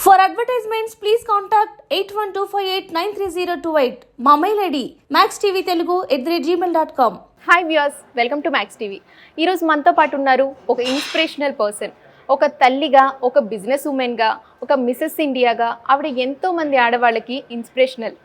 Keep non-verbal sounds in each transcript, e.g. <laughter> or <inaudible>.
For advertisements please contact eight one two five eight nine three zero two eight మా mail ID Max TV Telugu at the Gmail dot com hi viewers welcome to Max TV ఈరోజు మనతో పాటు ఉన్నారు ఒక inspirational person ఒక తల్లిగా ఒక business ఉమెన్గా ఒక మిసెస్ ఇండియాగా ఆవిడ ఎంతోమంది ఆడవాళ్ళకి ఇన్స్పిరేషనల్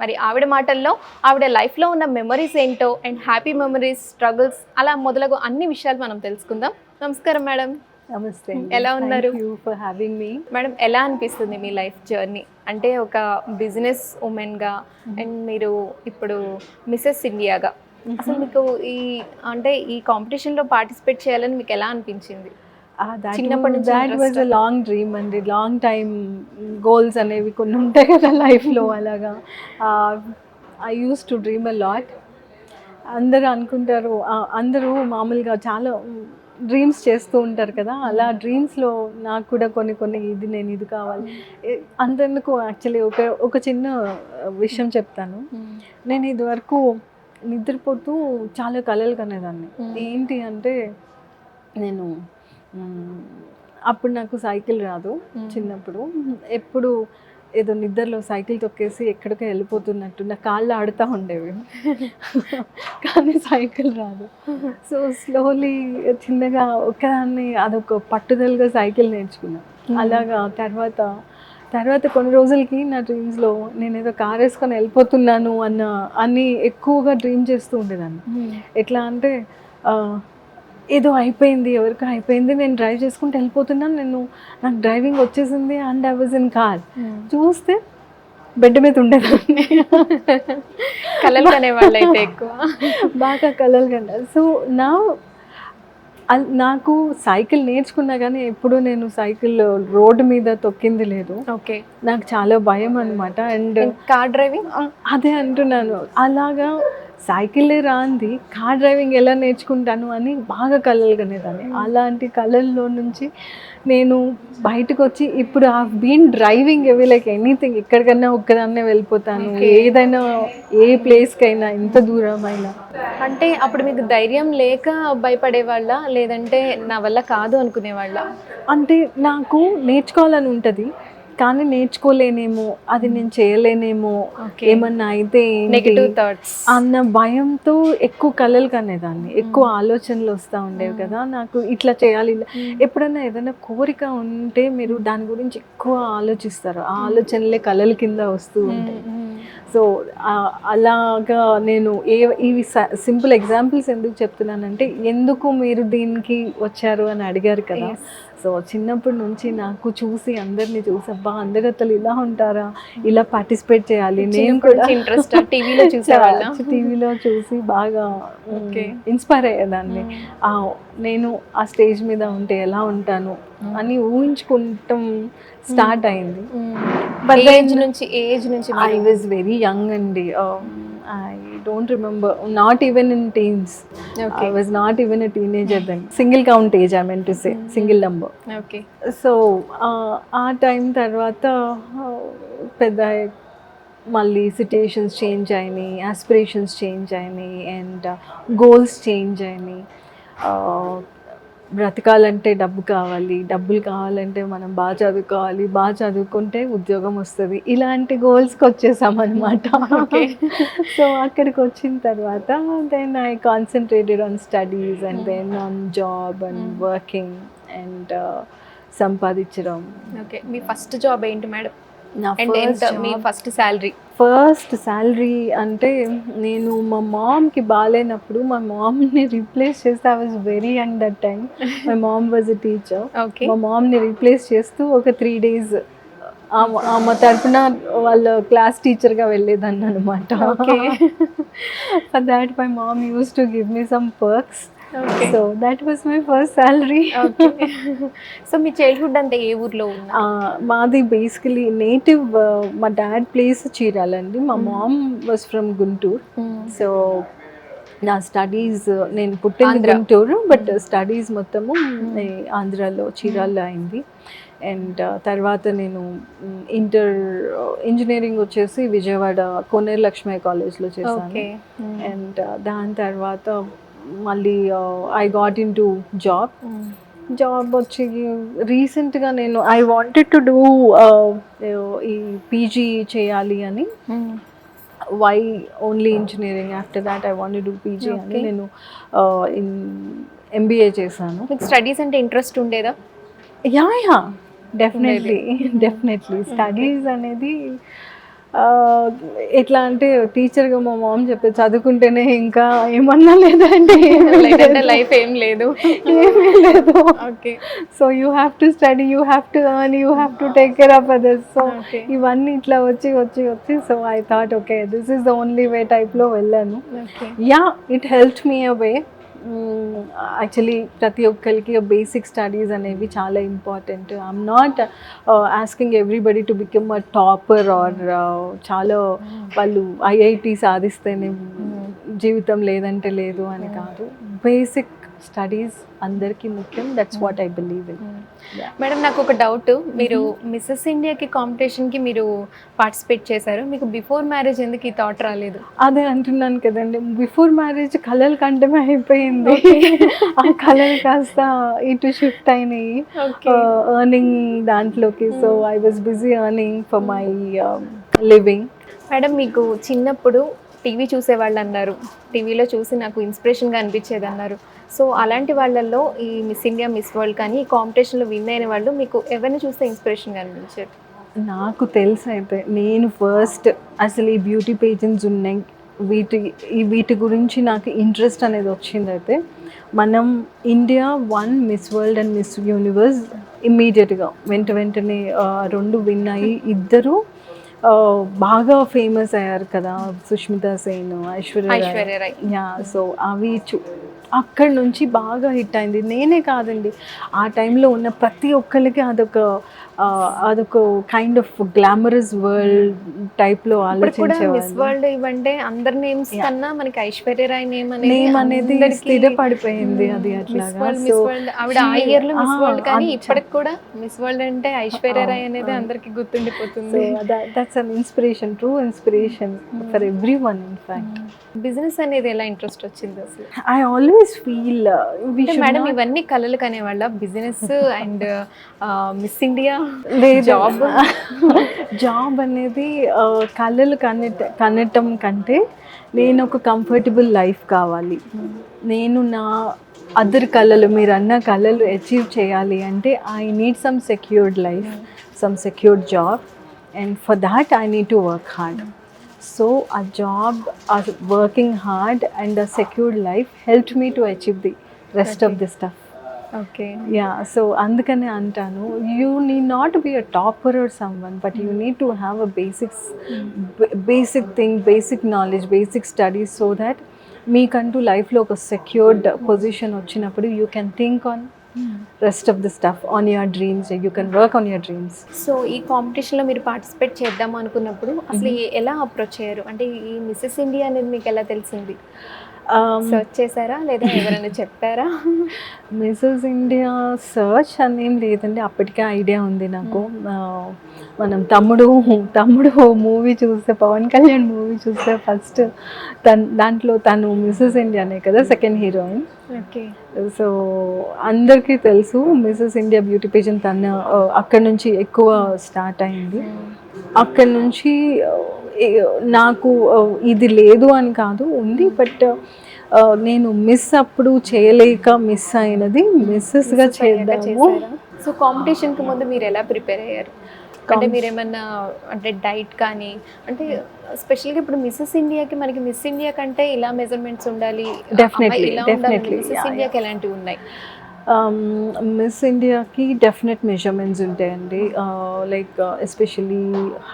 మరి ఆవిడ మాటల్లో ఆవిడ లైఫ్లో ఉన్న మెమరీస్ ఏంటో అండ్ హ్యాపీ మెమరీస్ స్ట్రగుల్స్ అలా మొదలగు అన్ని విషయాలు మనం తెలుసుకుందాం. నమస్కారం మేడం. నమస్తే ఎలా ఉన్నారు? ఫర్ హ్యావింగ్ మీ మేడం ఎలా అనిపిస్తుంది మీ లైఫ్ జర్నీ? అంటే ఒక బిజినెస్ ఉమెన్గా అండ్ మీరు ఇప్పుడు మిసెస్ ఇండియాగా. అసలు మీకు ఈ అంటే ఈ కాంపిటీషన్లో పార్టిసిపేట్ చేయాలని మీకు ఎలా అనిపించింది? చిన్నప్పటి నుంచి that was a long dream అండి. లాంగ్ టైమ్ గోల్స్ అనేవి కొన్ని ఉంటాయి కదా లైఫ్లో అలాగా. I use to dream a lot అందరూ అనుకుంటారు అందరూ మామూలుగా చాలా డ్రీమ్స్ చేస్తూ ఉంటారు కదా అలా డ్రీమ్స్లో నాకు కూడా కొన్ని కొన్ని ఇది నేను ఇది కావాలి. అంతెందుకు యాక్చువల్లీ ఒక ఒక చిన్న విషయం చెప్తాను. నేను ఇదివరకు నిద్రపోతూ చాలా కలలు కనేదాన్ని. ఏంటి అంటే నేను అప్పుడు నాకు సైకిల్ రాదు. చిన్నప్పుడు. ఎప్పుడు ఏదో నిద్రలో సైకిల్ తొక్కేసి ఎక్కడికో వెళ్ళిపోతున్నట్టు నా కాళ్ళు ఆడుతూ ఉండేవి. కానీ సైకిల్ రాదు. సో స్లోలీ చిన్నగా ఒకదాన్ని అదొక పట్టుదలగా సైకిల్ నేర్చుకున్నాను అలాగా తర్వాత తర్వాత కొన్ని రోజులకి నా డ్రీమ్స్లో నేను ఏదో కార్ వేసుకొని వెళ్ళిపోతున్నాను అన్న అన్ని ఎక్కువగా డ్రీమ్ చేస్తూ ఉండేదాన్ని. ఎట్లా అంటే ఏదో అయిపోయింది ఎవరికో అయిపోయింది నేను డ్రైవ్ చేసుకుంటూ వెళ్ళిపోతున్నాను నేను నాకు డ్రైవింగ్ వచ్చేసింది and I was in car చూస్తే బెడ్ మీద ఉండేదాన్ని. కలలు కనే వాళ్ళు అయితే ఎక్కువ. బాగా కలలు కంటారు సో నా నాకు సైకిల్ నేర్చుకున్నా కానీ ఎప్పుడూ నేను సైకిల్ రోడ్డు మీద తొక్కింది లేదు. ఓకే. నాకు చాలా భయం అనమాట అండ్ కార్ డ్రైవింగ్ అదే అంటున్నాను. అలాగా సైకిలే రాంది కార్ డ్రైవింగ్ ఎలా నేర్చుకుంటాను అని బాగా కలలు కనేదాన్ని. అలాంటి కళల్లో నుంచి నేను బయటకు వచ్చి ఇప్పుడు ఆ బీన్ డ్రైవింగ్ ఎవి లైక్ ఎనీథింగ్ ఎక్కడికన్నా ఒక్కదాన్నే వెళ్ళిపోతాను. ఏదైనా ఏ ప్లేస్కైనా ఎంత దూరమైనా. అంటే అప్పుడు మీకు ధైర్యం లేక భయపడేవాళ్ళ లేదంటే నా వల్ల కాదు అనుకునేవాళ్ళ? అంటే నాకు నేర్చుకోవాలని ఉంటుంది. కానీ నేర్చుకోలేనేమో అది నేను చేయలేనేమో. ఏమన్నా అయితే? నెగిటివ్ థాట్స్ అన్న భయంతో ఎక్కువ కలలు కనేదాన్ని. ఎక్కువ ఆలోచనలు వస్తూ ఉండేవి కదా నాకు ఇట్లా చేయాలి ఇలా. ఎప్పుడైనా ఏదైనా కోరిక ఉంటే మీరు దాని గురించి ఎక్కువ ఆలోచిస్తారు. ఆ ఆలోచనలే కలల కింద వస్తూ ఉంటాయి. సో అలాగా నేను ఏ ఇవి సింపుల్ ఎగ్జాంపుల్స్ ఎందుకు చెప్తున్నానంటే ఎందుకు మీరు దీనికి వచ్చారు అని అడిగారు కదా. సో చిన్నప్పటి నుంచి నాకు చూసి అందరిని చూసి అబ్బా అందరు అతలు ఇలా ఉంటారా? ఇలా పార్టిసిపేట్ చేయాలి. నేను కూడా ఇంట్రెస్ట్ టీవీలో <laughs> చూసేవాళ్ళ. టీవీలో చూసి బాగా. <laughs> ఇన్స్పైర్ అయ్యేదాన్ని. ఆ, నేను ఆ స్టేజ్ మీద ఉంటే ఎలా ఉంటాను అని ఊహించుకుంటాం స్టార్ట్ అయింది. ఏజ్ నుంచి ఏజ్ నుంచి ఐ వాజ్ వెరీ యంగ్ అండి. I don't remember not even in teens I was not even a teenager then single count age I mean to say single number okay so ఆ time తర్వాత ఆ, పెద్ద మళ్ళీ situations change అయినాయి aspirations change అయినాయి and goals change అయినాయి. బ్రతకాలంటే డబ్బు కావాలి డబ్బులు కావాలంటే మనం బాగా చదువుకోవాలి బాగా చదువుకుంటే ఉద్యోగం వస్తుంది. ఇలాంటి గోల్స్కి వచ్చేసాం అనమాట సో <laughs> అక్కడికి వచ్చిన తర్వాత then I concentrated on studies and then on job and working and సంపాదించడం. ఓకే. మీ ఫస్ట్ జాబ్ ఏంటి మేడం అండ్ ఎంత? మీ ఫస్ట్ శాలరీ ఫస్ట్ శాలరీ అంటే నేను మా మామ్కి బాగాలేనప్పుడు మా మామ్ని రీప్లేస్ చేస్తే I was very young that time my mom was a teacher okay మా మామ్ని రీప్లేస్ చేస్తూ ఒక త్రీ డేస్ ఆమె తరపున వాళ్ళ క్లాస్ టీచర్గా వెళ్ళేదాన్ని అనమాట. For that my mom use to give me some perks okay so that was my first salary okay so me childhood అంతా ఏ ఊర్లో మాది బేసికలీ నేటివ్ మా డాడ్ ప్లేస్ చీరాలండి. మా mom was from Guntur so నా స్టడీస్ నేను పుట్టింది. గుంటూరు బట్ స్టడీస్ మొత్తము ఈ ఆంధ్రాలో చీరాల్లో అయింది. అండ్ తర్వాత నేను ఇంటర్ ఇంజనీరింగ్ వచ్చేసి విజయవాడ కోనేరు లక్ష్మయ్య కాలేజ్లో చేశాను. అండ్ దాని తర్వాత మళ్ళీ I got into job job వచ్చి రీసెంట్గా నేను ఐ వాంటెడ్ టు డూ ఈ పీజీ చేయాలి అని. Why only engineering after that I want do PG అని. నేను ఇన్ ఎంబీఏ చేశాను. మీకు స్టడీస్ అంటే ఇంట్రెస్ట్ ఉండేదా? Yeah yeah definitely definitely studies అనేది ఎట్లా అంటే టీచర్గా మా మామ్ చెప్పే చదువుకుంటేనే ఇంకా ఏమన్నా లేదంటే ఏమీ <laughs> లేదు. లైఫ్ ఏం లేదు. ఏమీ లేదు. Okay so you have to study you have to earn you have to take care of others so. ఇవన్నీ ఇట్లా వచ్చి వచ్చి వచ్చి so I thought okay this is the only way టైప్లో వెళ్ళాను. Yeah it help me away actually ప్రతి ఒక్కరికి basic studies అనేవి చాలా important I'm not asking everybody to become a topper or చాలా వాళ్ళు ఐఐటి సాధిస్తేనే జీవితం లేదంటే లేదు అని కాదు. బేసిక్ స్టడీస్ అందరికీ ముఖ్యం. That's what I believe in madam నాకు ఒక డౌట్ మీరు మిస్సెస్ ఇండియాకి కాంపిటీషన్కి మీరు పార్టిసిపేట్ చేశారు. మీకు బిఫోర్ మ్యారేజ్ ఎందుకు ఈ థాట్ రాలేదు? అదే అంటున్నాను కదండి. బిఫోర్ మ్యారేజ్ కళలు కంటమే అయిపోయింది. <laughs> ఆ కళలు కాస్త ఇటు షిఫ్ట్ అయినాయి. ఎర్నింగ్ దాంట్లోకి. So I was busy earning for my living madam మీకు చిన్నప్పుడు టీవీ చూసేవాళ్ళు అన్నారు టీవీలో చూసి నాకు ఇన్స్పిరేషన్గా అనిపించేది అన్నారు సో అలాంటి వాళ్ళల్లో ఈ మిస్ ఇండియా మిస్ వరల్డ్ కానీ ఈ కాంపిటీషన్లో విన్ అయిన వాళ్ళు మీకు ఎవరిని చూస్తే ఇన్స్పిరేషన్గా అనిపించారు? నాకు తెలుసు అయితే నేను ఫస్ట్ అసలు ఈ బ్యూటీ పేజెంట్స్ ఉన్నాయి. వీటి ఈ వీటి గురించి నాకు ఇంట్రెస్ట్ అనేది వచ్చింది అయితే మనం India won Miss World and Miss Universe ఇమ్మీడియట్గా వెంట వెంటనే రెండు విన్ అయ్యి ఇద్దరు బాగా ఫేమస్ అయ్యారు కదా సుష్మితా సేన్ ఐశ్వర్య రాయ్. యా సో అవి చూ అక్కడి నుంచి బాగా హిట్ అయింది. నేనే కాదండి ఆ టైంలో ఉన్న ప్రతి ఒక్కరికి అదొక అదొక కైండ్ ఆఫ్ గ్లామరస్ వరల్డ్ టైప్లో మిస్ వరల్డ్ ఇవ్వంటే అందరి నేమ్స్ కన్నా మనకి ఐశ్వర్య రాయ్ నేమ్ అనేది నేమ్ అనేది స్థిరపడిపోయింది అది మిస్ అట్లాగా. మిస్ వరల్డ్ ఆవిడ ఆ ఇయర్లో మిస్ వరల్డ్ కానీ అది ఇప్పటికి కూడా మిస్ వరల్డ్ అంటే ఐశ్వర్య రాయ్ అనేది. అందరికి గుర్తుండిపోతుంది. That's an inspiration true inspiration for everyone in fact business అనేది ఎలా ఇంట్రెస్ట్ వచ్చింది అసలు? ఐ ఆల్వేస్ ఫీల్ అంటే మేడం ఇవన్నీ కళలు <laughs> కనే వాళ్ళ business and Miss India job job అనేది ఆ, కళలు కనెట్ కనటం కంటే నేను ఒక కంఫర్టబుల్ లైఫ్ కావాలి. నేను నా అదర్ కళలు మీరు అన్న కళలు అచీవ్ చేయాలి అంటే I need some secured life some secured job and for that I need to work hard so ఆ జాబ్ ఆ working hard and a secured life help me to achieve the rest of the stuff okay yeah so అందుకనే అంటాను you need not be a topper or someone but you need to have a basics basic thing basic knowledge basic studies so that మీకంటూ లైఫ్లో ఒక secured position వచ్చినప్పుడు you can think on rest of the stuff on your dreams you can work on your dreams so ఈ కాంపిటీషన్లో మీరు participate చేద్దాం అనుకున్నప్పుడు అసలు ఏ- ఎలా అప్రోచ్ అయ్యారు? అంటే ఈ మిస్సెస్ ఇండియా అనేది మీకు ఎలా తెలిసింది? Um, సర్చ్ చేశారా? లేదా ఎవరైనా <laughs> చెప్పారా? మిసెస్ ఇండియా సర్చ్ అని ఏం లేదండి. అప్పటికే ఐడియా ఉంది నాకు. ఆ, మనం తమ్ముడు తమ్ముడు మూవీ చూస్తే పవన్ కళ్యాణ్ మూవీ చూస్తే ఫస్ట్ తన్ దాంట్లో తను మిసెస్ ఇండియానే కదా సెకండ్ హీరోయిన్ ఓకే. సో అందరికీ తెలుసు మిసెస్ ఇండియా బ్యూటీ పేజెంట్ తన అక్కడి నుంచి ఎక్కువ స్టార్ట్ అయింది. అక్కడి నుంచి నాకు ఇది లేదు అని కాదు ఉంది బట్ నేను మిస్ అప్పుడు చేయలేక మిస్ అయినది మిస్సెస్గా చేద్దాము. సో కాంపిటీషన్కి ముందు మీరు ఎలా ప్రిపేర్ అయ్యారు? అంటే మీరు ఏమన్నా అంటే డైట్ కానీ అంటే స్పెషల్గా ఇప్పుడు మిస్సెస్ ఇండియాకి మనకి మిస్ ఇండియా కంటే ఇలా మెజర్మెంట్స్ ఉండాలి Definitely, definitely. మిస్సెస్ ఇండియాకి ఎలాంటివి ఉన్నాయి? మిస్ ఇండియాకి డెఫినెట్ మెజర్మెంట్స్ ఉంటాయండి. Like especially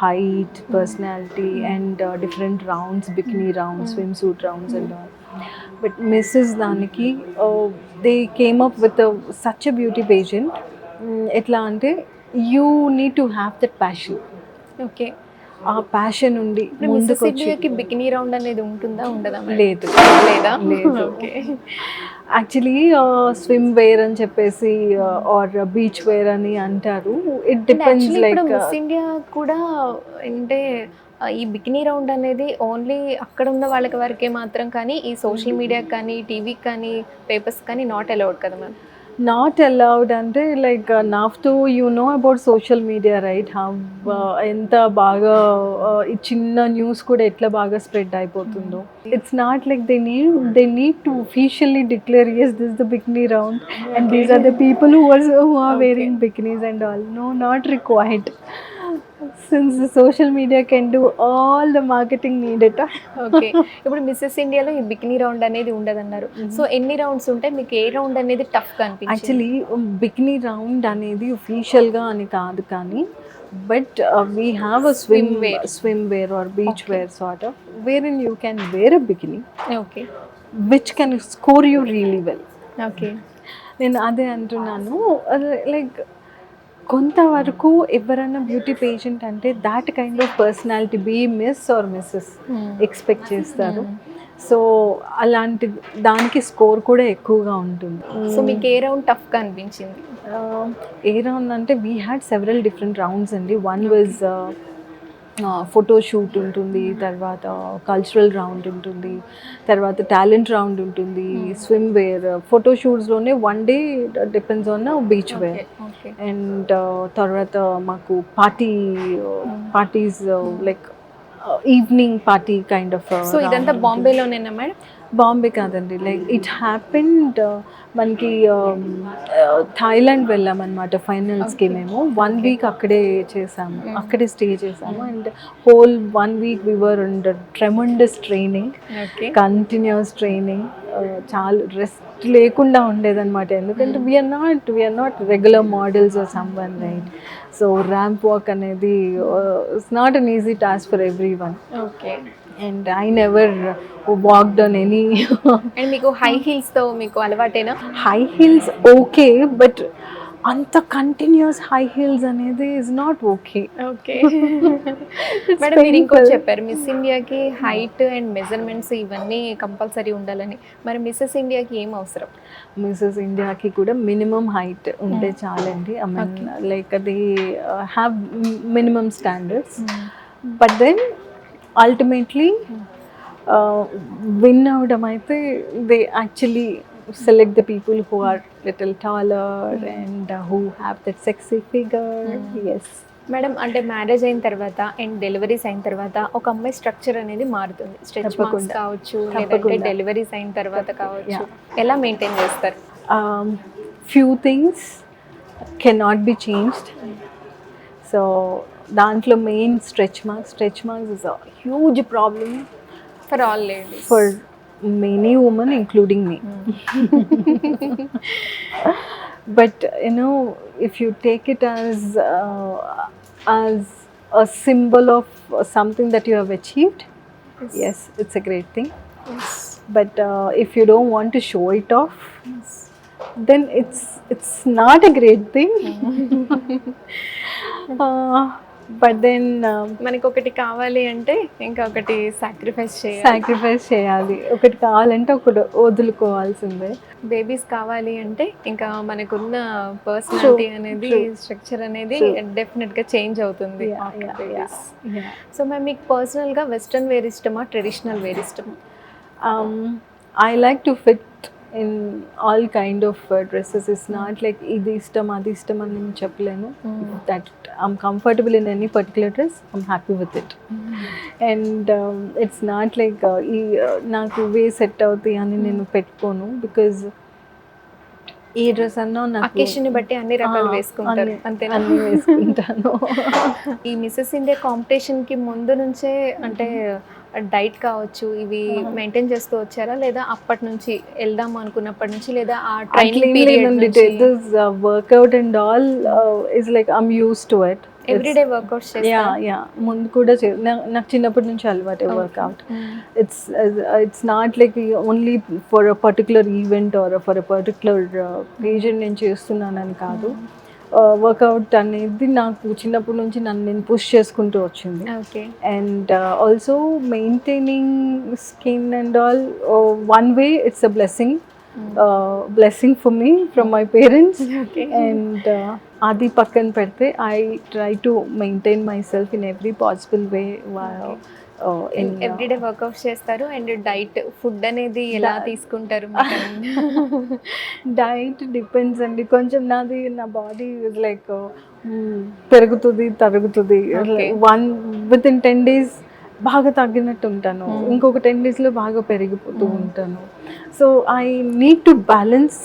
height personality and different rounds bikini rounds swimsuit rounds and but Mrs దానికి they came up with such a beauty pageant ఎట్లా అంటే you need to have that passion okay ఆ passion ఉండి ఇప్పుడు ముందుకు missus వచ్చి ఇండియాకి bikini round అనేది ఉంటుందా ఉండదా? లేదు. లేదా? లేదు. ఓకే. యాక్చువల్లీ స్విమ్ వేర్ అని చెప్పేసి ఆర్ బీచ్ వేర్ అని అంటారు. ఇట్ డిపెండ్స్ లైక్ ఇండియా కూడా అంటే ఈ బికినీ రౌండ్ అనేది ఓన్లీ అక్కడ ఉన్న వాళ్ళకి వరకే మాత్రం కానీ ఈ సోషల్ మీడియాకి కానీ టీవీకి కానీ పేపర్స్ కానీ నాట్ అలౌడ్ కదా మ్యామ్? నాట్ అలౌడ్ అంటే like నాఫ్తో you know about social media right ఎంత బాగా ఈ చిన్న న్యూస్ కూడా ఎట్లా బాగా స్ప్రెడ్ అయిపోతుందో. It's not like they need they need to officially declare as this the bikini round and these are the people who are wearing bikinis and all no not required since the social media can do all the marketing needed. Okay <laughs> ఇప్పుడు Mrs ఇండియాలో ఈ bikini round అనేది ఉండదన్నారు. So ఎన్ని rounds ఉంటాయి? మీకు ఏ round అనేది టఫ్గా అనిపించింది? యాక్చువల్లీ బికినీ రౌండ్ అనేది ఒఫీషియల్గా అని కాదు కానీ but we have a swim Swimwear. Swimwear or beachwear sort of wear in you can wear a bikini okay which can score you really well okay నేను అదే అంటున్నాను. లైక్ కొంతవరకు ఎవరైనా బ్యూటీ పేషెంట్ అంటే that kind of personality be Miss or Mrs expect చేస్తారు. So అలాంటి దానికి score కూడా ఎక్కువగా ఉంటుంది. సో మీకు ఏ రౌండ్ టఫ్గా అనిపించింది? ఏ రౌండ్ అంటే we had several different rounds అండి. వన్ వాజ్ ఫోటో షూట్ ఉంటుంది తర్వాత కల్చరల్ రౌండ్ ఉంటుంది తర్వాత టాలెంట్ రౌండ్ ఉంటుంది swimwear photo షూట్స్లోనే one day depends on beachwear okay and తర్వాత మాకు party parties like evening party kind of so ఇదంతా బాంబేలోనేనా మేడం బాంబే కాదండి. లైక్ ఇట్ హ్యాపెండ్ మనకి థాయిలాండ్ వెళ్ళామన్నమాట ఫైనల్స్కి మేము. వన్ వీక్ అక్కడే చేసాము. అక్కడే స్టే చేసాము. And whole one week we were under tremendous training continuous training చాలా రెస్ట్ లేకుండా ఉండేదన్నమాట. ఎందుకంటే we are not we are not regular models or right so ramp walk అనేది it's not an easy task for everyone okay and I never walked on any and మీకు high హీల్స్తో మీకు అలవాటేనా? High heels okay but అంత continuous high heels అనేది is not okay okay madam మీరు ఇంకోటి చెప్పారు. మిస్ ఇండియాకి హైట్ అండ్ మెజర్మెంట్స్ ఇవన్నీ కంపల్సరీ ఉండాలని. మరి మిస్సెస్ ఇండియాకి ఏం అవసరం? మిసెస్ ఇండియాకి కూడా మినిమం హైట్ ఉంటే చాలండి. ఐ మీన్ లైక్ అది have minimum standards but then ultimately win అవడం అయితే they actually select the people who are little taller and who have that sexy figure yes madam అంటే మ్యారేజ్ అయిన తర్వాత అండ్ డెలివరీస్ అయిన తర్వాత ఒక అమ్మాయి స్ట్రక్చర్ అనేది మారుతుంది స్ట్రెచ్ మార్క్స్. కావచ్చు లేదంటే. డెలివరీస్ అయిన తర్వాత కావచ్చు. ఎలా మెయింటైన్ చేస్తారు um, few things cannot be changed. So దాంట్లో main stretch marks stretch marks is a huge problem for all ladies for many women including me but you know if you take it as uh, as a symbol of something that you have achieved yes it's a great thing but uh, if you don't want to show it off then it's it's not a great thing <laughs> <laughs> uh, then um, మనకి ఒకటి కావాలి అంటే ఇంకా ఒకటి sacrifice చేయాలి. Sacrifice చేయాలి. ఒకటి కావాలంటే ఒకటి వదులుకోవాల్సిందే. బేబీస్ కావాలి అంటే ఇంకా మనకున్న పర్సనాలిటీ అనేది. స్ట్రక్చర్ అనేది. డెఫినెట్గా చేంజ్ అవుతుంది. సో మ్యామ్ మీకు పర్సనల్గా వెస్ట్రన్ వేర్ ఇష్టమా ట్రెడిషనల్ వేర్ ఇష్టమా? Like to fit in all kind of uh, dresses. It's not like ఇది ఇష్టం అది ఇష్టం అని నేను చెప్పలేను. That I'm comfortable in any particular dress I'm happy with it and it's not like ఈ uh, నాకు వే సెట్ అవుతాయి అని నేను పెట్టుకోను బికాజ్ ఏ డ్రెస్ అన్నా నాకు అకేషన్ని బట్టి అన్ని రకాలు ఆ, వేసుకుంటారు అన్ని- వేసుకుంటాను. <laughs> ఈ మిస్సెస్ ఇండియా కాంపిటీషన్కి ముందు నుంచే అంటే డైట్ కావచ్చు ఇవి మెయింటైన్ చేస్తూ వచ్చారా? లేదా అప్పటి నుంచి వెళ్దాం అనుకున్నప్పటి నుంచి లేదా ఆ training period workout and all is like I'm use to it everyday workouts yeah yeah ముందు కూడా నాకు చిన్నప్పటి నుంచి అలవాటు workout it's it's not like only for a particular event or for a particular reason నేను చేస్తున్నానని కాదు. వర్కౌట్ అనేది నాకు చిన్నప్పటి నుంచి నన్ను నేను పుష్ చేసుకుంటూ వచ్చింది. Okay and also maintaining skin and all one way it's a blessing blessing for me from my parents okay and అది పక్కన పెడితే I try to maintain myself in every possible way everyday workouts చేస్తారు and diet food అనేది ఎలా తీసుకుంటారు <laughs> diet depends అండి. కొంచెం నాది నా బాడీ లైక్ పెరుగుతుంది తరుగుతుంది. One within ten days బాగా తగ్గినట్టు ఉంటాను. ఇంకొక టెన్ డేస్లో బాగా పెరిగిపోతూ ఉంటాను. So I need to balance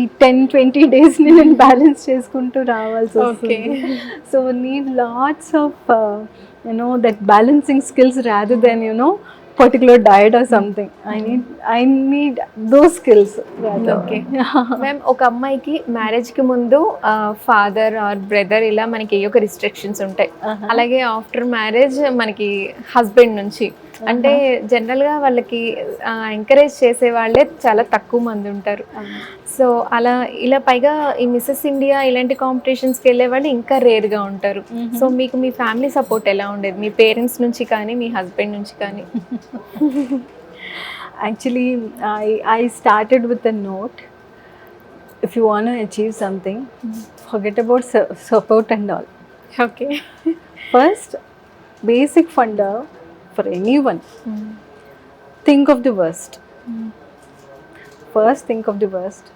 ఈ టెన్ ట్వంటీ డేస్ని నేను బ్యాలెన్స్ చేసుకుంటూ రావాల్సి. వస్తుంది. So need lots of you know that balancing skills rather then you know particular diet or something I need I need those skills Okay. <laughs> Ma'am ఒక అమ్మాయికి మ్యారేజ్కి ముందు ఫాదర్ ఆర్ బ్రదర్ ఇలా మనకి ఏ ఒక రిస్ట్రిక్షన్స్ ఉంటాయి. అలాగే ఆఫ్టర్ మ్యారేజ్ మనకి హస్బెండ్ నుంచి. అంటే జనరల్గా వాళ్ళకి ఎంకరేజ్ చేసే వాళ్ళే చాలా తక్కువ మంది ఉంటారు. సో అలా ఇలా పైగా ఈ మిస్సెస్ ఇండియా ఇలాంటి కాంపిటీషన్స్కి వెళ్ళే వాళ్ళు ఇంకా రేర్గా ఉంటారు. సో మీకు మీ ఫ్యామిలీ సపోర్ట్ ఎలా ఉండేది? మీ పేరెంట్స్ నుంచి కానీ మీ హస్బెండ్ నుంచి కానీ? Actually I I started with a note if you want achieve something forget about support and all okay first basic fund for anyone think of the worst first think of the worst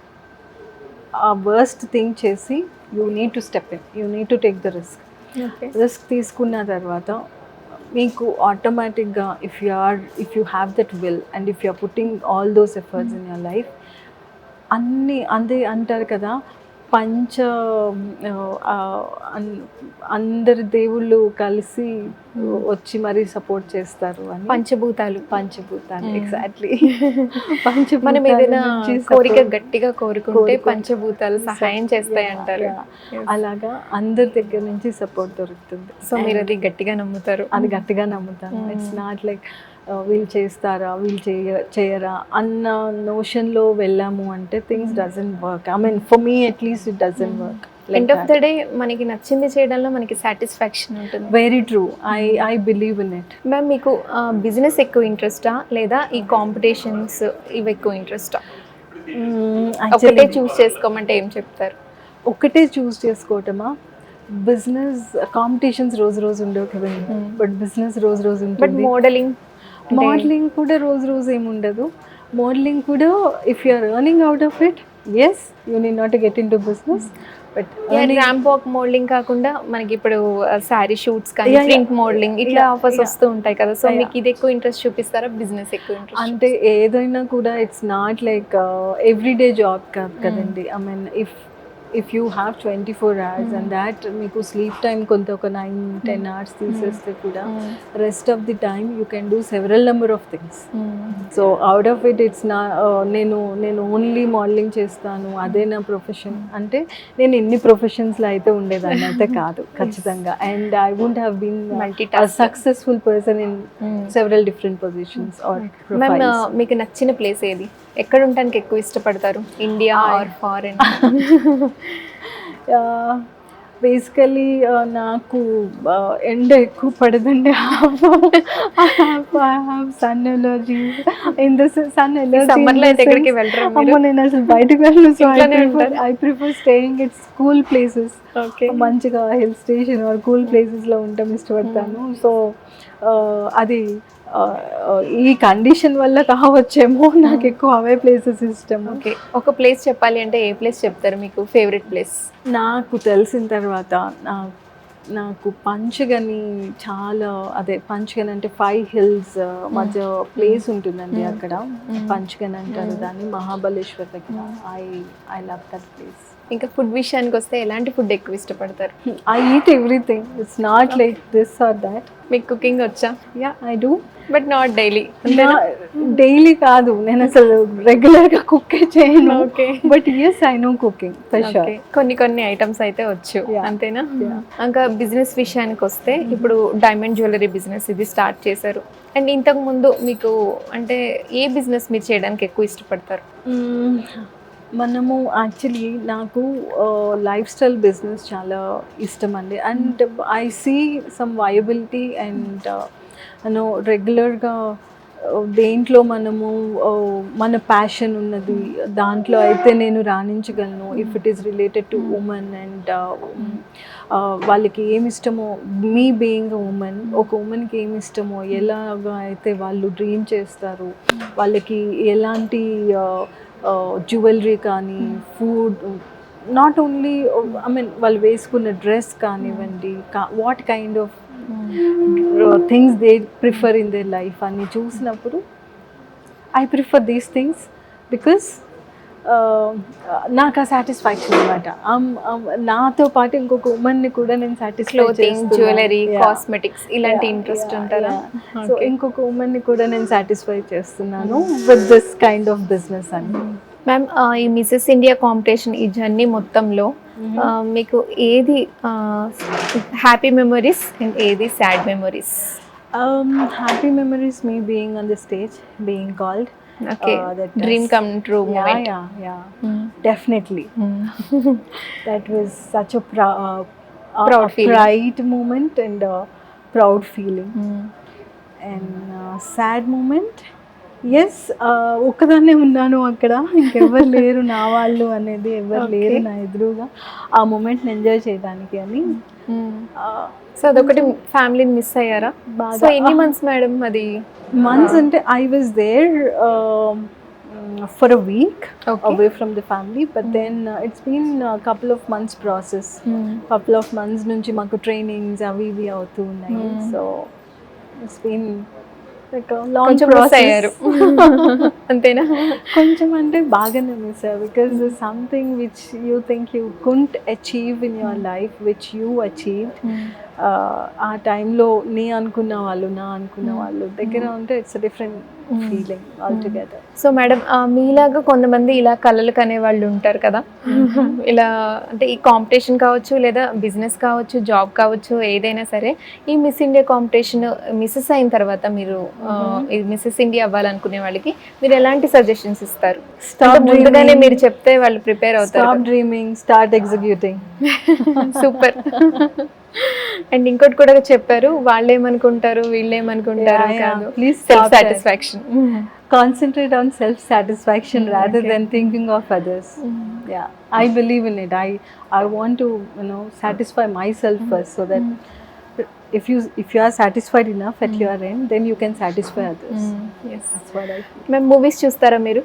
uh worst thing చేసి you need to step in you need to take the risk risk తీసుకున్న తర్వాత మీకు ఆటోమేటిక్గా if you are if you have that will and if you are putting all those efforts in your life అన్నీ అందే అంటారు కదా పంచ అందరి దేవుళ్ళు కలిసి వచ్చి మరీ సపోర్ట్ చేస్తారు అని. పంచభూతాలు. పంచభూతాలు. ఎగ్జాక్ట్లీ. <laughs> మనం ఏదైనా కోరిక గట్టిగా కోరుకుంటే కోరుకో- పంచభూతాలు సహాయం చేస్తాయి అంటారు. అలాగా అందరి దగ్గర నుంచి సపోర్ట్ దొరుకుతుంది. సో మీరు అది గట్టిగా నమ్ముతారు. అది గట్టిగా నమ్ముతాను. Mm. ఇట్స్ నాట్ లైక్ వీళ్ళు చేస్తారా వీళ్ళు చేయ చేయరా అన్న నోషన్లో వెళ్ళాము అంటే things doesn't work I mean for me at least it doesn't work end of the day మనకి నచ్చింది చేయడంలో మనకి సాటిస్ఫాక్షన్ ఉంటుంది. Very true I I believe in it ma'am మీకు బిజినెస్ ఎక్కువ ఇంట్రెస్టా లేదా ఈ కాంపిటీషన్స్ ఇవి ఎక్కువ ఇంట్రెస్టా ఒకటే చూస్ చేసుకోమంటే ఏం చెప్తారు? ఒకటే చూస్ చేసుకోవటమా? బిజినెస్ కాంపిటీషన్స్ రోజు రోజు ఉండవు కదండి. బట్ బిజినెస్ రోజు రోజు బట్ ఉంటుంది. మోడలింగ్ మోడలింగ్ కూడా రోజు రోజు ఏమి ఉండదు మోడలింగ్ కూడా if you are earning out of it yes you need not get in to business but ramp walk modelling కాకుండా మనకి ఇప్పుడు శారీ షూట్స్ కానీ. ప్రింట్ మోడలింగ్ ఇట్లా ఆఫర్స్. వస్తూ ఉంటాయి కదా సో. మీకు ఇది ఎక్కువ ఇంట్రెస్ట్ చూపిస్తారా బిజినెస్ ఎక్కువ ఇంట్రెస్ట్ అంటే ఏదైనా కూడా it's not like everyday job కాదు కదండి I mean if if you have twenty four hours and that మీకు స్లీప్ టైం కొంత ఒక నైన్ టెన్ అవర్స్ తీసేస్తే కూడా rest of the time you can do several number of things so out of it it's నా నేను నేను only modelling చేస్తాను అదే నా ప్రొఫెషన్ అంటే నేను ఎన్ని ప్రొఫెషన్స్లో అయితే ఉండేదాన్ని అయితే <laughs> కాదు ఖచ్చితంగా. And I won't have been multi successful person in several different positions or మీకు నచ్చిన ప్లేస్ ఏది? ఎక్కడ ఉండడానికి ఎక్కువ ఇష్టపడతారు? ఇండియా ఆర్ ఫారెన్ బేసికలీ నాకు ఎండ ఎక్కువ పడదండి. Sun allergy in the sun వెళ్ళరు అమ్మో నేను అసలు బయటకు వెళ్ళను సో ఐ ప్రిఫర్ ఉంటారా? I prefer staying it's cool places okay మంచిగా హిల్ స్టేషన్ ఆర్ కూల్ ప్లేసెస్లో ఉండటం ఇష్టపడతాను సో అది ఈ కండిషన్ వల్ల కావచ్చేమో నాకు ఎక్కువ అవే ప్లేసెస్ ఇష్టం ఓకే ఒక ప్లేస్ చెప్పాలి అంటే ఏ ప్లేస్ చెప్తారు మీకు ఫేవరెట్ ప్లేస్ నాకు తెలిసిన తర్వాత నాకు పంచగని చాలా అదే పంచగన్ అంటే ఫైవ్ హిల్స్ మధ్య ప్లేస్ ఉంటుందండి. అక్కడ. పంచగన్ అంటారు. దాన్ని మహాబలేశ్వర్ దగ్గర. I I love that place ఇంకా ఫుడ్ విషయానికి వస్తే ఎలాంటి ఫుడ్ ఎక్కువ ఇష్టపడతారు? I eat everything it's not like this or that మీకు కుకింగ్ వచ్చా? Yeah I do but not daily daily కాదు. నేను అసలు రెగ్యులర్గా కుక్కే చేయను. Okay but yes I know cooking కొన్ని కొన్ని ఐటమ్స్ అయితే వచ్చు. అంతేనా. ఇంకా బిజినెస్ విషయానికి వస్తే ఇప్పుడు డైమండ్ జ్యువెలరీ బిజినెస్ ఇది స్టార్ట్ చేశారు. అండ్ ఇంతకు ముందు మీకు అంటే ఏ బిజినెస్ మీరు చేయడానికి ఎక్కువ ఇష్టపడతారు? మ్మ్. మనము యాక్చువల్లీ నాకు లైఫ్ స్టైల్ బిజినెస్ చాలా ఇష్టం అండి and I see some viability and you know రెగ్యులర్గా దేంట్లో మనము మన ప్యాషన్ ఉన్నది దాంట్లో అయితే నేను రాణించగలను. If it is related to women and వాళ్ళకి ఏమి ఇష్టమో మీ బీయింగ్ ఉమెన్ ఒక ఉమెన్కి ఏమి ఇష్టమో ఎలాగా అయితే వాళ్ళు డ్రీమ్ చేస్తారు వాళ్ళకి ఎలాంటి జ్యువెలరీ కానీ food not only I mean వాళ్ళు వేసుకున్న డ్రెస్ కానివ్వండి what kind of things they prefer in their life అని చూసినప్పుడు I prefer these things because నాకు ఆ సాటిస్ఫాక్షన్ అనమాట నాతో పాటు ఇంకొక ఉమెన్ని కూడా నేను సాటిస్ఫై జ్యువెలరీ కాస్మెటిక్స్ ఇలాంటి ఇంట్రెస్ట్ ఉంటారా సో ఇంకొక ఉమెన్ని కూడా నేను సాటిస్ఫై చేస్తున్నాను with this kind of business అని. మ్యామ్ ఈ మిసెస్ ఇండియా కాంపిటీషన్ ఈ జర్నీ మొత్తంలో ఆ, మీకు ఏది హ్యాపీ మెమరీస్ అండ్ ఏది sad memories happy memories me being on the stage being called dream does- come true yeah moment yeah yeah definitely that was such a, prou- uh, a- Proud a feeling. pride moment and a proud feeling and uh, sad moment yes ఒక్కదాన్నే ఉన్నాను అక్కడ ఇంకెవ్వరు లేరు నా వాళ్ళు అనేది ఎవరు లేరు. నా ఎదురుగా ఆ మూమెంట్ని ఎంజాయ్ చేయడానికి అని Hmm. సో అదొకటి ఫ్యామిలీని మిస్ అయ్యారా? సో ఎన్ని మంత్స్ మేడం అది? మంత్స్ uh, అంటే I was there for a week away from the family but then it's been couple of months process couple of months నుంచి మాకు ట్రైనింగ్స్ అవి ఇవి అవుతూ ఉన్నాయి. సో ఇట్స్ బీన్ కొంచెం మిస్ అయ్యారు. <laughs> అంతేనా? కొంచెం అంటే బాగానే మిస్ అయ్యారు. Because something which you think you couldn't achieve in your life which you achieve ఆ టైంలో నీ అనుకున్న వాళ్ళు నా అనుకున్న వాళ్ళు. దగ్గర ఉంటే it's different feeling all together so madam మీలాగా కొంతమంది ఇలా కళలు కనే వాళ్ళు ఉంటారు కదా? ఇలా అంటే ఈ కాంపిటీషన్ కావచ్చు లేదా బిజినెస్ కావచ్చు జాబ్ కావచ్చు ఏదైనా సరే ఈ మిస్ ఇండియా కాంపిటీషన్ మిస్సెస్ అయిన తర్వాత మీరు మిస్సెస్ ఇండియా అవ్వాలనుకునే వాళ్ళకి మీరు ఎలాంటి సజెషన్స్ ఇస్తారు? ముందుగానే. మీరు చెప్తే వాళ్ళు ప్రిపేర్ అవుతారు dreaming start executing super and ఇంకోటి కూడా చెప్పారు వాళ్ళు ఏమనుకుంటారు వీళ్ళు ఏమనుకుంటారు please self satisfaction concentrate on self satisfaction rather than thinking of others yeah I believe in it I I want you know satisfy myself first so that if you if you are satisfied in of at your end then you can satisfy others మేము movies చూస్తారా మీరు?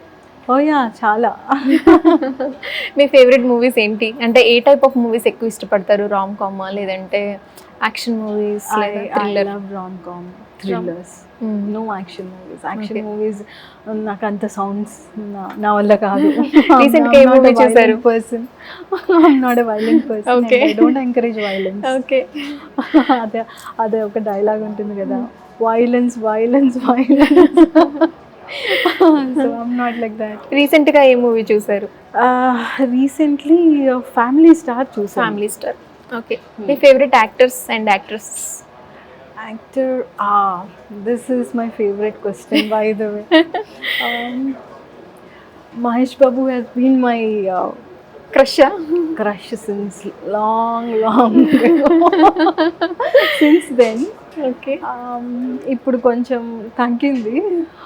మీరు oh chala మీ favourite movies ఏంటి? అంటే ఏ type of movies ఎక్కువ ఇష్టపడతారు? రామ్ కామా లేదంటే action movies thriller rom-com thrillers. No action movies. Action Okay. movies నాకు అంత సౌండ్స్ నా వల్ల కాదు. <laughs> గా ఏ movie చూసారు? Person not a violent person. I don't encourage violence okay అదే అదే ఒక డైలాగ్ ఉంటుంది కదా. Violence violence violence so I'm not like that రీసెంట్గా ఏ మూవీ చూసారు? రీసెంట్లీ ఫ్యామిలీ స్టార్ చూసాను. Family star okay me favourite actors and actress actor this is my favourite question by the way Mahesh Babu has been my crush crush since long long since then okay. ఇప్పుడు కొంచెం తగ్గింది.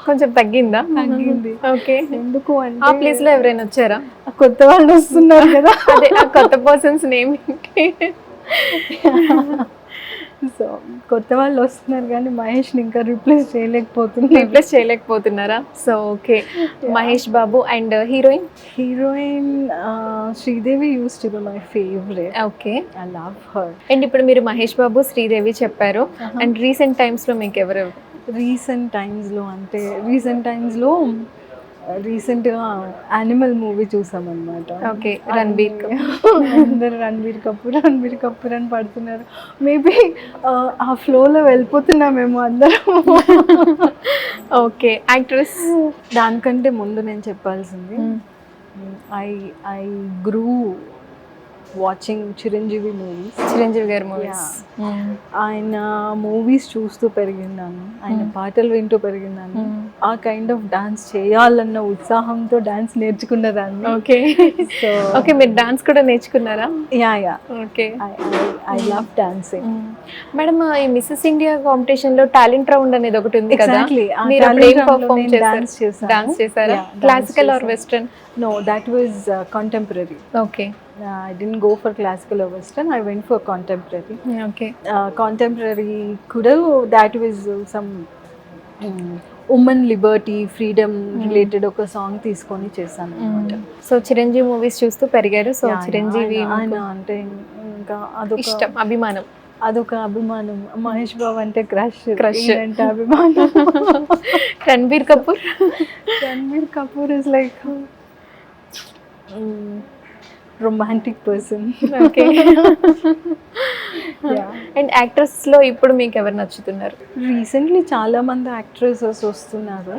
కొంచెం తగ్గిందా? తగ్గింది. Okay. ఎందుకు ఆ అంటే ప్లేస్లో ఎవరైనా వచ్చారా? కొత్త వాళ్ళు వస్తున్నారు కదా. అదే ఆ కొత్త పర్సన్స్ నేమ్ ఏంటి సో కొత్త వాళ్ళు వస్తున్నారు కానీ మహేష్ని ఇంకా రీప్లేస్ చేయలేకపోతున్నారు replace చేయలేకపోతున్నారా? So okay Mahesh Babu and heroine heroine Sridevi used to be my favourite okay I love her and ఇప్పుడు మీరు మహేష్ బాబు శ్రీదేవి చెప్పారు. అండ్ రీసెంట్ టైమ్స్లో మీకు ఎవరు? రీసెంట్ టైమ్స్లో అంటే రీసెంట్ టైమ్స్లో రీసెంట్గా యానిమల్ మూవీ చూసామన్నమాట. ఓకే రణబీర్ అందరు రణబీర్ కపూర్ రణబీర్ కపూర్ అని పడుతున్నారు. మేబీ ఆ ఫ్లోలో వెళ్ళిపోతున్నామేమో అందరం. ఓకే యాక్ట్రెస్ దానికంటే ముందు నేను చెప్పాల్సింది I I grew watching Chiranjeevi movies Chiranjeevi గారి మూవీస్ ఆయన మూవీస్ చూస్తూ పెరిగినాను ఆయన పాటలు వింటూ పెరిగినాను ఆ కైండ్ ఆఫ్ డాన్స్ చేయాలన్న ఉత్సాహంతో డాన్స్ నేర్చుకున్నదాన్ని. ఓకే సో ఓకే మీరు డాన్స్ కూడా నేర్చుకున్నారా? Yeah yeah okay I love dancing madam ఈ మిస్సెస్ ఇండియా కాంపిటీషన్లో టాలెంట్ రౌండ్ అనేది ఒకటి ఉంది కదా? మీరు పర్ఫామ్ చేశారు. డాన్స్ చేశారా? Classical or. Western no that was contemporary okay I didn't go for classical or western I went for contemporary okay contemporary కూడా that was some women liberty freedom related ఒక song తీసుకొని చేశాను అనమాట so Chiranjeevi movies చూస్తూ పెరిగారు. So Chiranjeevi అంటే ఇంకా అదొక ఇష్టం అభిమానం. అదొక అభిమానం. మహేష్ బాబు అంటే క్రష్. Crush. అంటే అభిమానం. <laughs> Ranbir Kapoor. <laughs> Ranbir Kapoor is like romantic person okay and యాక్ట్రెస్లో ఇప్పుడు మీకు ఎవరు నచ్చుతున్నారు? రీసెంట్లీ చాలా మంది యాక్ట్రెసెస్ వస్తున్నారు.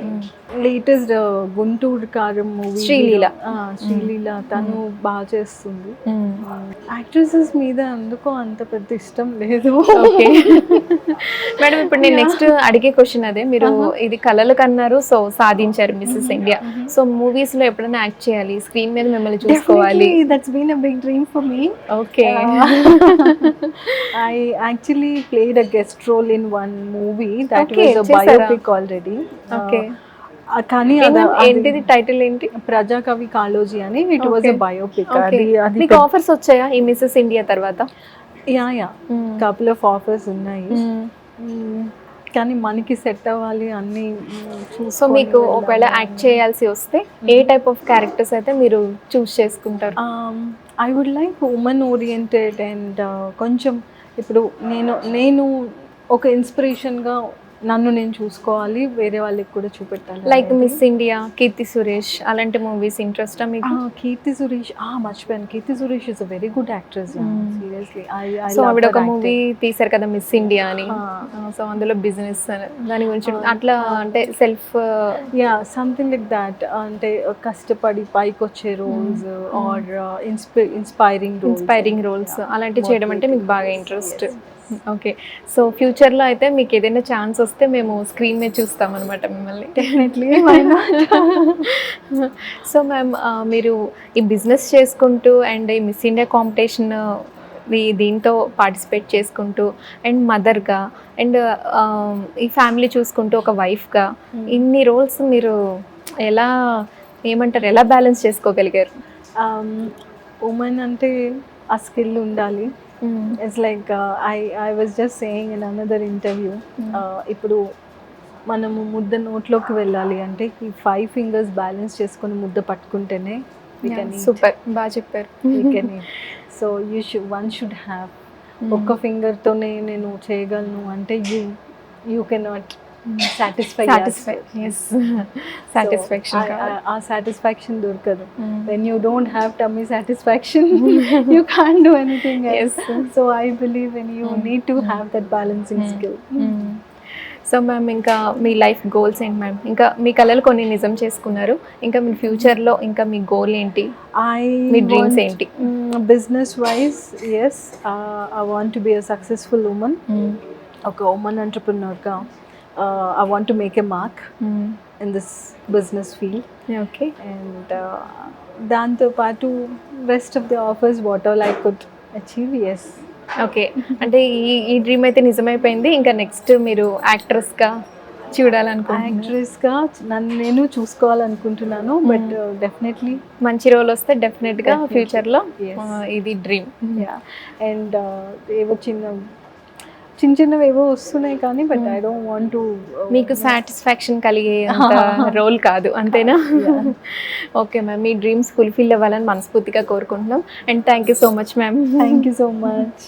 లేటెస్ట్ గుంటూరు కారం మూవీ శ్రీలీల. శ్రీలీల తను బాగా చేస్తుంది. యాక్ట్రెసెస్ మీద ఎందుకో అంత పెద్ద ఇష్టం లేదు. ఓకే మేడం <laughs> ఇప్పుడు నేను నెక్స్ట్ అడిగే క్వశ్చన్ అదే. మీరు ఇది కళలు కన్నారు సో సాధించారు మిస్సెస్ ఇండియా సో మూవీస్లో ఎప్పుడైనా యాక్ట్ చేయాలి? స్క్రీన్ మీద మిమ్మల్ని చూసుకోవాలి? That's been a big dream for me okay I actually played a guest role in one movie that Okay, <laughs> was చేశారా? బయోపిక్ ఆల్రెడీ ఓకే కానీ అది- ఏంటిది టైటిల్ ఏంటి? ప్రజాకవి కాళోజీ అని. It was Okay. Biopic Okay. అది అది మీకు ఆఫర్స్ వచ్చాయా ఈ మిస్సెస్ ఇండియా తర్వాత? Yeah yeah couple of offers ఉన్నాయి. మ్మ్. కానీ మనకి సెట్ అవ్వాలి అన్ని సో మీకు ఒకవేళ యాక్ట్ చేయాల్సి వస్తే ఏ టైప్ ఆఫ్ క్యారెక్టర్స్ అయితే మీరు చూస్ చేసుకుంటారు? I would like women oriented and కొంచెం ఇప్పుడు నేను నేను ఒక ఇన్స్పిరేషన్గా నన్ను నేను చూసుకోవాలి వేరే వాళ్ళకి కూడా చూపెట్టాలి like. Miss India Keerthy Suresh అలాంటి మూవీస్ ఇంట్రెస్ట్ మీకు? కీర్తి సురేష్ ఆ మర్చిపోయాను. Keerthy Suresh is a very good actress. Seriously I so ఆవిడ ఒక మూవీ తీసారు కదా మిస్ ఇండియా అని. సో అందులో బిజినెస్ దాని గురించి అట్లా అంటే self yeah something like that అంటే కష్టపడి పైకి వచ్చే roles or inspiring roles inspiring roles అలాంటివి చేయడం అంటే మీకు బాగా ఇంట్రెస్ట్ ఓకే. సో ఫ్యూచర్లో అయితే మీకు ఏదైనా ఛాన్స్ వస్తే మేము స్క్రీన్ మీద చూస్తాం అనమాట మిమ్మల్ని. డెఫినెట్లీ <laughs> సో మ్యామ్ మీరు ఈ బిజినెస్ చేసుకుంటూ అండ్ ఈ మిస్ ఇండియా కాంపిటీషన్ దీంతో పార్టిసిపేట్ చేసుకుంటూ అండ్ మదర్గా అండ్ ఈ ఫ్యామిలీ చూసుకుంటూ ఒక వైఫ్గా ఇన్ని రోల్స్ మీరు ఎలా ఏమంటారు ఎలా బ్యాలెన్స్ చేసుకోగలిగారు? ఉమెన్ Um, అంటే ఆ స్కిల్ ఉండాలి. It's like I I was just saying in another interview ఇప్పుడు మనము ముద్ద నోట్లోకి వెళ్ళాలి అంటే ఈ ఫైవ్ ఫింగర్స్ బ్యాలెన్స్ చేసుకొని ముద్ద పట్టుకుంటేనే సూపర్ బాగా చెప్పారు. So you should one should have ఒక్క ఫింగర్తోనే నేను చేయగలను అంటే యూ యూ కెనాట్ సాటిస్ఫై <laughs> దొరకదు. Then you don't have tummy satisfaction you can do anything yes so I believe in you need to have that balancing skill so ma'am ఇంకా మీ life goals ఏంటి ma'am ఇంకా మీ కళలు కొన్ని నిజం చేసుకున్నారు. ఇంకా మీ ఫ్యూచర్లో ఇంకా మీ గోల్ ఏంటి? ఐ మీ డ్రీమ్స్ ఏంటి? Business wise yes I want be a successful women ఒక women ఎంటర్ప్రినర్గా I want to make a mark in this business field okay and దాంతోపాటు rest of the offers what all I could achieve yes okay అంటే ఈ ఈ dream అయితే నిజమైపోయింది. ఇంకా next మీరు యాక్ట్రెస్గా చూడాలనుకుంటున్నారు. యాక్ట్రెస్గా నన్ను నేను చూసుకోవాలనుకుంటున్నాను. Uh, బట్ డెఫినెట్లీ మంచి రోల్ వస్తే డెఫినెట్గా Definitely. ఫ్యూచర్లో. ఇది డ్రీమ్ అండ్ ఏవో చిన్న చిన్న చిన్నవి ఏవో వస్తున్నాయి కానీ but I don't want to మీకు సాటిస్ఫాక్షన్ కలిగే రోల్ <laughs> కాదు అంతేనా? ఓకే మ్యామ్ <laughs> మీ డ్రీమ్స్ ఫుల్ఫిల్ అవ్వాలని మనస్ఫూర్తిగా కోరుకుంటున్నాం. And thank you so much ma'am thank you so much